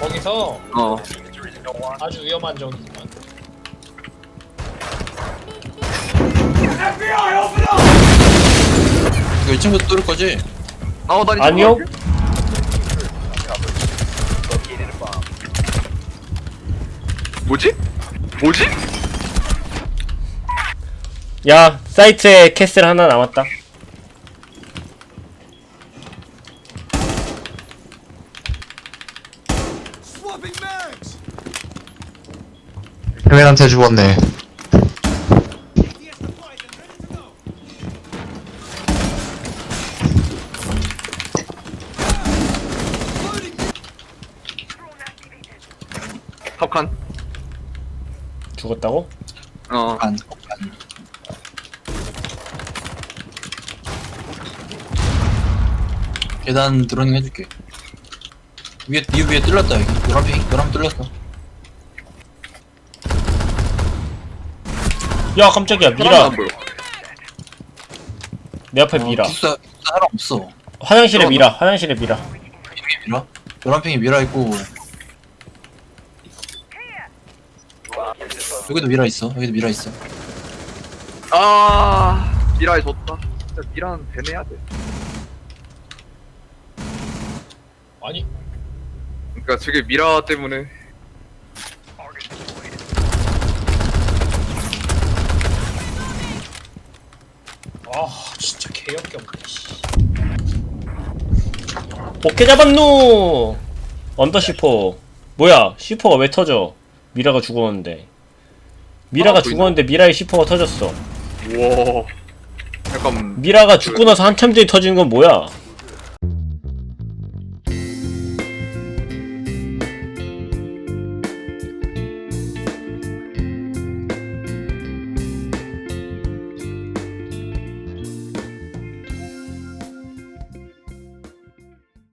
거기서 어 아주 위험한 적이지만 이거 1층부터 뚫을 거지? 나오다니 아니요? 뭐지? 뭐지? 야 사이트에 캐슬 하나 남았다 해맨한테 죽었네. 탑칸 죽었다고? 어 안, 안. 계단 드로닝 해줄게. 위에, 이 위에 뚫렸다, 여기. 노란 핑, 노란 뚫렸어. 야 깜짝이야 미라 안 보여 내 앞에 미라 어, 기숙사, 기숙사 사람 없어. 화장실에 미라 화장실에 미라 핑이 미라? 노란 핑이 미라 있고. 여기도 미라 있어, 여기도 미라 있어. 아 미라에 졌다 진짜 미라는 배내야 돼 아니 그러니까 저게 미라 때문에. 아 진짜 개역겹네 씨. 오케이 잡았누 언더 시퍼 뭐야 시퍼가 왜 터져? 미라가 죽었는데. 미라가 하나 보이네. 죽었는데 미라의 시퍼가 터졌어. 우와. 약간 미라가 죽고 나서 한참 뒤에 터지는 건 뭐야